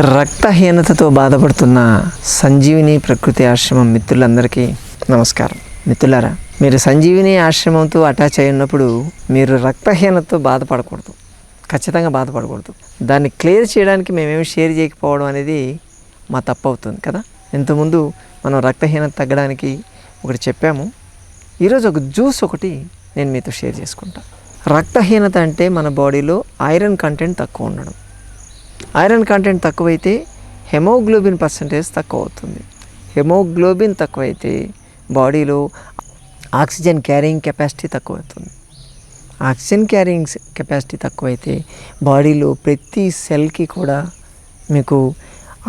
రక్తహీనతతో బాధపడుతున్న సంజీవిని ప్రకృతి ఆశ్రమం మిత్రులందరికీ నమస్కారం. మిత్రులారా మీరు సంజీవిని ఆశ్రమంతో అటాచ్ అయి ఉన్నప్పుడు మీరు రక్తహీనతతో బాధపడకూడదు. ఖచ్చితంగా బాధపడకూడదు. దాన్ని క్లియర్ చేయడానికి మేమేమి షేర్ చేయకపోవడం అనేది మా తప్పు అవుతుంది కదా? ఇంతకుముందు మనం రక్తహీనత తగ్గడానికి ఒకటి చెప్పాము. ఈరోజు ఒక జ్యూస్ ఒకటి నేను మీతో షేర్ చేసుకుంటాను రక్తహీనత అంటే మన బాడీలో ఐరన్ కంటెంట్ తక్కువ ఉండడం. ఐరన్ కంటెంట్ తక్కువైతే హెమోగ్లోబిన్ పర్సంటేజ్ తక్కువ అవుతుంది హెమోగ్లోబిన్ తక్కువైతే బాడీలో ఆక్సిజన్ క్యారింగ్ కెపాసిటీ తక్కువ అవుతుంది ఆక్సిజన్ క్యారింగ్ కెపాసిటీ తక్కువైతే బాడీలో ప్రతి సెల్కి కూడా మీకు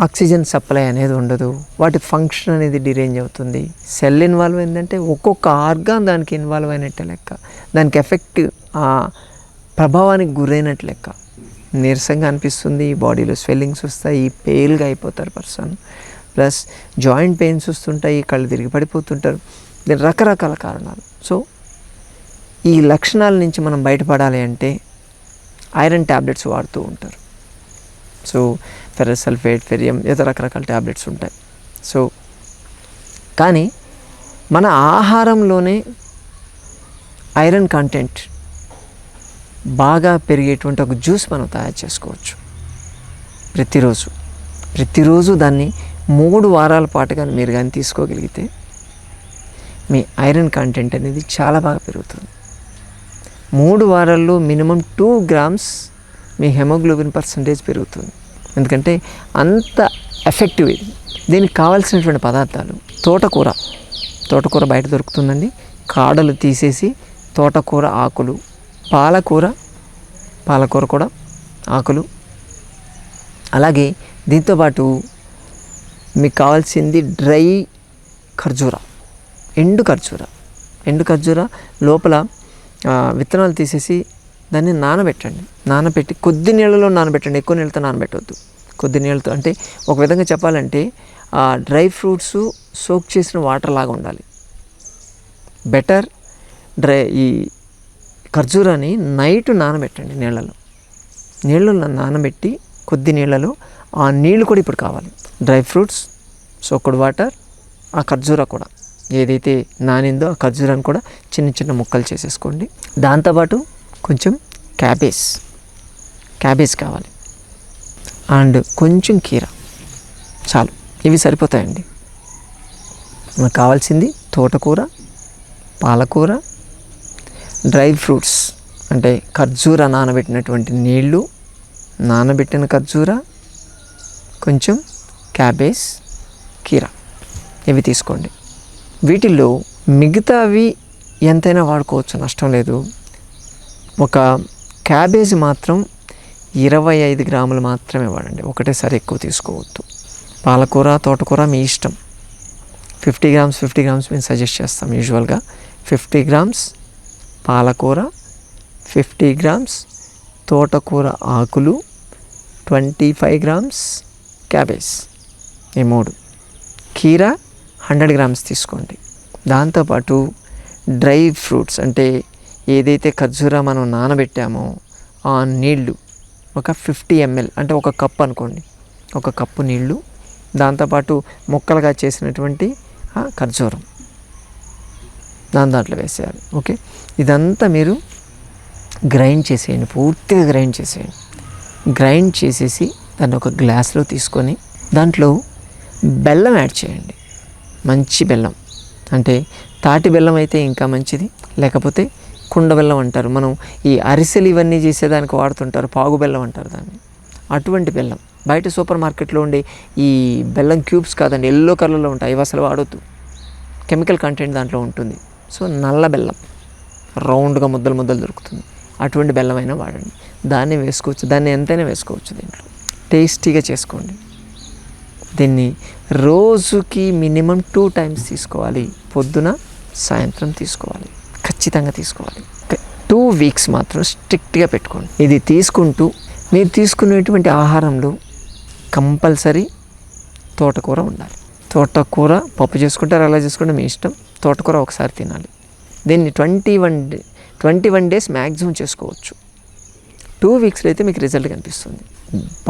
ఆక్సిజన్ సప్లై అనేది ఉండదు. వాటి ఫంక్షన్ అనేది డిరేంజ్ అవుతుంది. సెల్ ఇన్వాల్వ్ అయిందంటే ఒక్కొక్క ఆర్గాన్ దానికి ఇన్వాల్వ్ అయినట్టే లెక్క. దానికి ఎఫెక్ట్ ఆ ప్రభావానికి గురైనట్టు లెక్క. నీరసంగా అనిపిస్తుంది బాడీలో స్వెల్లింగ్స్ వస్తాయి పేల్గా అయిపోతారు పర్సన్. ప్లస్ జాయింట్ పెయిన్స్ వస్తుంటాయి కళ్ళు తిరిగి పడిపోతుంటారు. రకరకాల కారణాలు. సో ఈ లక్షణాల నుంచి మనం బయటపడాలి అంటే ఐరన్ ట్యాబ్లెట్స్ వాడుతూ ఉంటారు. సో ఫెరసల్ఫేట్ ఫెరియం ఏదో రకరకాల ట్యాబ్లెట్స్ ఉంటాయి. సో కానీ మన ఆహారంలోనే ఐరన్ కంటెంట్ బాగా పెరిగేటువంటి ఒక జ్యూస్ మనం తయారు చేసుకోవచ్చు. ప్రతిరోజు ప్రతిరోజు దాన్ని మూడు వారాల పాటు కానీ మీరు కానీ తీసుకోగలిగితే మీ ఐరన్ కంటెంట్ అనేది చాలా బాగా పెరుగుతుంది. మూడు వారాల్లో మినిమం టూ గ్రామ్స్ మీ హెమోగ్లోబిన్ పర్సంటేజ్ పెరుగుతుంది. ఎందుకంటే అంత ఎఫెక్టివ్ ఇది. దీనికి కావాల్సినటువంటి పదార్థాలు తోటకూర. తోటకూర బయట దొరుకుతుందండి. కాడలు తీసేసి తోటకూర ఆకులు పాలకూర పాలకూర కూడా ఆకులు. అలాగే దీంతోపాటు మీకు కావాల్సింది డ్రై ఖర్జూర ఎండు ఖర్జూర. ఎండు ఖర్జూర లోపల విత్తనాలు తీసేసి దాన్ని నానబెట్టండి. నానబెట్టి కొద్ది నీళ్ళలో నానబెట్టండి. ఎక్కువ నీళ్ళతో నానబెట్టవద్దు కొద్ది నీళ్ళతో అంటే ఒక విధంగా చెప్పాలంటే ఆ డ్రై ఫ్రూట్స్ సోక్ చేసిన వాటర్ లాగా ఉండాలి. బెటర్ డ్రై ఈ ఖర్జూరాన్ని నైట్ నానబెట్టండి నీళ్ళలో. నీళ్ళలో నానబెట్టి కొద్ది నీళ్ళలో ఆ నీళ్ళు కూడా ఇప్పుడు కావాలి. డ్రై ఫ్రూట్స్ సోకుడు వాటర్ ఆ ఖర్జూర కూడా. ఏదైతే నానిందో ఆ ఖర్జూరాన్ని కూడా చిన్న చిన్న ముక్కలు చేసేసుకోండి. దాంతోపాటు కొంచెం క్యాబేజ్ క్యాబేజ్ కావాలి. అండ్ కొంచెం కీర. చాలు. ఇవి సరిపోతాయండి. మనకు కావాల్సింది తోటకూర పాలకూర డ్రై ఫ్రూట్స్ అంటే ఖర్జూర నానబెట్టినటువంటి నీళ్ళు నానబెట్టిన ఖర్జూర కొంచెం క్యాబేజ్ కీర ఇవి తీసుకోండి. వీటిల్లో మిగతావి ఎంతైనా వాడుకోవచ్చు నష్టం లేదు. ఒక క్యాబేజ్ మాత్రం ఇరవై ఐదు గ్రాములు మాత్రమే వాడండి. ఒకటేసారి ఎక్కువ తీసుకోవద్దు. పాలకూర తోటకూర మీ ఇష్టం. ఫిఫ్టీ గ్రామ్స్ ఫిఫ్టీ గ్రామ్స్ మేము సజెస్ట్ చేస్తాం యూజువల్గా. ఫిఫ్టీ గ్రామ్స్ పాలకూర ఫిఫ్టీ గ్రామ్స్ తోటకూర ఆకులు ట్వంటీ ఫైవ్ గ్రామ్స్ క్యాబేజ్ ఈ మూడు. కీర హండ్రెడ్ గ్రామ్స్ తీసుకోండి. దాంతోపాటు డ్రై ఫ్రూట్స్ అంటే ఏదైతే ఖర్జూరా మనం నానబెట్టామో ఆ నీళ్ళు ఒక ఫిఫ్టీ ఎంఎల్ అంటే ఒక కప్ అనుకోండి. ఒక కప్పు నీళ్ళు దాంతోపాటు ముక్కలుగా చేసినటువంటి ఖర్జూరం. దాని దాంట్లో వేసేయాలి. ఓకే? ఇదంతా మీరు గ్రైండ్ చేసేయండి. పూర్తిగా గ్రైండ్ చేసేయండి. గ్రైండ్ చేసేసి దాన్ని ఒక గ్లాస్లో తీసుకొని దాంట్లో బెల్లం యాడ్ చేయండి. మంచి బెల్లం. అంటే తాటి బెల్లం అయితే ఇంకా మంచిది. లేకపోతే కుండ బెల్లం అంటారు. మనం ఈ అరిసెలు ఇవన్నీ చేసేదానికి వాడుతుంటారు. పాగు బెల్లం అంటారు దాన్ని. అటువంటి బెల్లం. బయట సూపర్ మార్కెట్లో ఉండే ఈ బెల్లం క్యూబ్స్ కాదండి ఎల్లో కలర్లో ఉంటాయి. అవి అసలు వాడొద్దు. కెమికల్ కంటెంట్ దాంట్లో ఉంటుంది. సో నల్ల బెల్లం. రౌండ్గా ముద్దలు ముద్దలు దొరుకుతుంది. అటువంటి బెల్లం అయినా వాడండి. దాన్ని వేసుకోవచ్చు. దాన్ని ఎంతైనా వేసుకోవచ్చు దీంట్లో. టేస్టీగా చేసుకోండి. దీన్ని రోజుకి మినిమం టూ టైమ్స్ తీసుకోవాలి. పొద్దున సాయంత్రం తీసుకోవాలి. ఖచ్చితంగా తీసుకోవాలి. టూ వీక్స్ మాత్రం స్ట్రిక్ట్గా పెట్టుకోండి. ఇది తీసుకుంటూ మీరు తీసుకునేటువంటి ఆహారంలో కంపల్సరీ తోటకూర ఉండాలి. తోటకూర పప్పు చేసుకుంటారు అలా చేసుకుంటే మీ ఇష్టం. తోటకూర ఒకసారి తినాలి. దీన్ని twenty one day twenty one days maximum చేసుకోవచ్చు. టూ వీక్స్లో అయితే మీకు రిజల్ట్ కనిపిస్తుంది.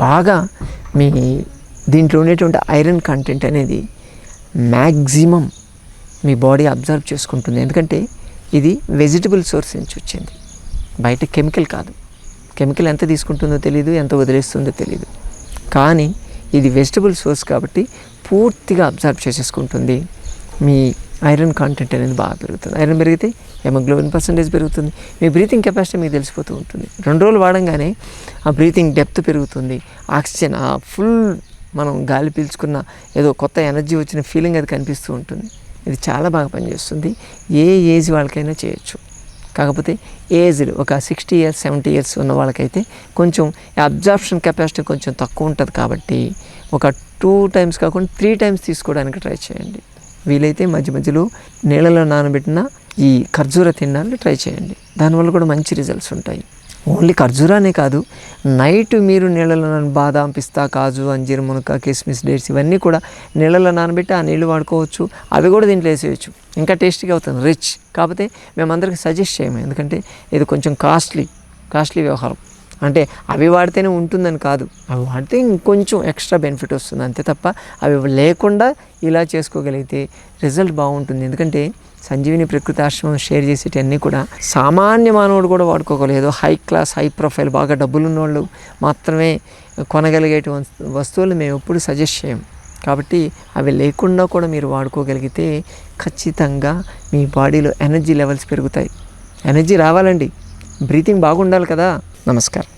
బాగా మీ దీంట్లో ఉండేటువంటి ఐరన్ కంటెంట్ అనేది మ్యాక్సిమం మీ బాడీ అబ్జర్వ్ చేసుకుంటుంది. ఎందుకంటే ఇది వెజిటబుల్ సోర్స్ నుంచి వచ్చింది. బయట కెమికల్ కాదు. కెమికల్ ఎంత తీసుకుంటుందో తెలియదు ఎంత వదిలేస్తుందో తెలియదు కానీ ఇది వెజిటబుల్ సోర్స్ కాబట్టి పూర్తిగా అబ్జర్వ్ చేసేసుకుంటుంది. మీ ఐరన్ కాంటెంట్ అనేది బాగా పెరుగుతుంది. ఐరన్ పెరిగితే హెమోగ్లోబిన్ పర్సంటేజ్ పెరుగుతుంది. మీ బ్రీతింగ్ కెపాసిటీ మీకు తెలిసిపోతూ ఉంటుంది. రెండు రోజులు వాడంగానే ఆ బ్రీతింగ్ డెప్త్ పెరుగుతుంది. ఆక్సిజన్ ఆ ఫుల్ మనం గాలి పీల్చుకున్న ఏదో కొత్త ఎనర్జీ వచ్చిన ఫీలింగ్ అది కనిపిస్తూ ఉంటుంది. ఇది చాలా బాగా పనిచేస్తుంది. ఏ ఏజ్ వాళ్ళకైనా చేయొచ్చు. కాకపోతే ఏజ్డ్ ఒక సిక్స్టీ ఇయర్స్ సెవెంటీ ఇయర్స్ ఉన్న వాళ్ళకైతే కొంచెం అబ్జార్ప్షన్ కెపాసిటీ కొంచెం తక్కువ ఉంటుంది కాబట్టి ఒక టూ టైమ్స్ కాకుండా త్రీ టైమ్స్ తీసుకోవడానికి ట్రై చేయండి. వీలైతే మధ్య మధ్యలో నీళ్ళలో నానబెట్టిన ఈ ఖర్జూర తినడానికి ట్రై చేయండి. దానివల్ల కూడా మంచి రిజల్ట్స్ ఉంటాయి. ఓన్లీ ఖర్జూరానే కాదు నైట్ మీరు నీళ్ళలో నాన బాదాం పిస్తా కాజు అంజీర్ మునక కిస్మిస్ డేట్స్ ఇవన్నీ కూడా నీళ్ళలో నానబెట్టి ఆ నీళ్ళు వాడుకోవచ్చు. అవి కూడా దీంట్లో వేసేయచ్చు. ఇంకా టేస్టీగా అవుతుంది రిచ్ కాకపోతే మేమందరికి సజెస్ట్ చేయము. ఎందుకంటే ఇది కొంచెం కాస్ట్లీ కాస్ట్లీ వ్యవహారం. అంటే అవి వాడితేనే ఉంటుందని కాదు. అవి వాడితే ఇంకొంచెం ఎక్స్ట్రా బెనిఫిట్ వస్తుంది. అంతే తప్ప అవి లేకుండా ఇలా చేసుకోగలిగితే రిజల్ట్ బాగుంటుంది. ఎందుకంటే సంజీవిని ప్రకృతి ఆశ్రమం షేర్ చేసేటన్నీ కూడా సామాన్య మానవుడు కూడా వాడుకోగలదు హై క్లాస్ హై ప్రొఫైల్ బాగా డబ్బులున్న వాళ్ళు మాత్రమే కొనగలిగేటువంటి వస్తువులు మేము ఎప్పుడు సజెస్ట్ చేయం కాబట్టి అవి లేకుండా కూడా మీరు వాడుకోగలిగితే ఖచ్చితంగా మీ బాడీలో ఎనర్జీ లెవెల్స్ పెరుగుతాయి. ఎనర్జీ రావాలండి. బ్రీతింగ్ బాగుండాలి కదా. నమస్కారం.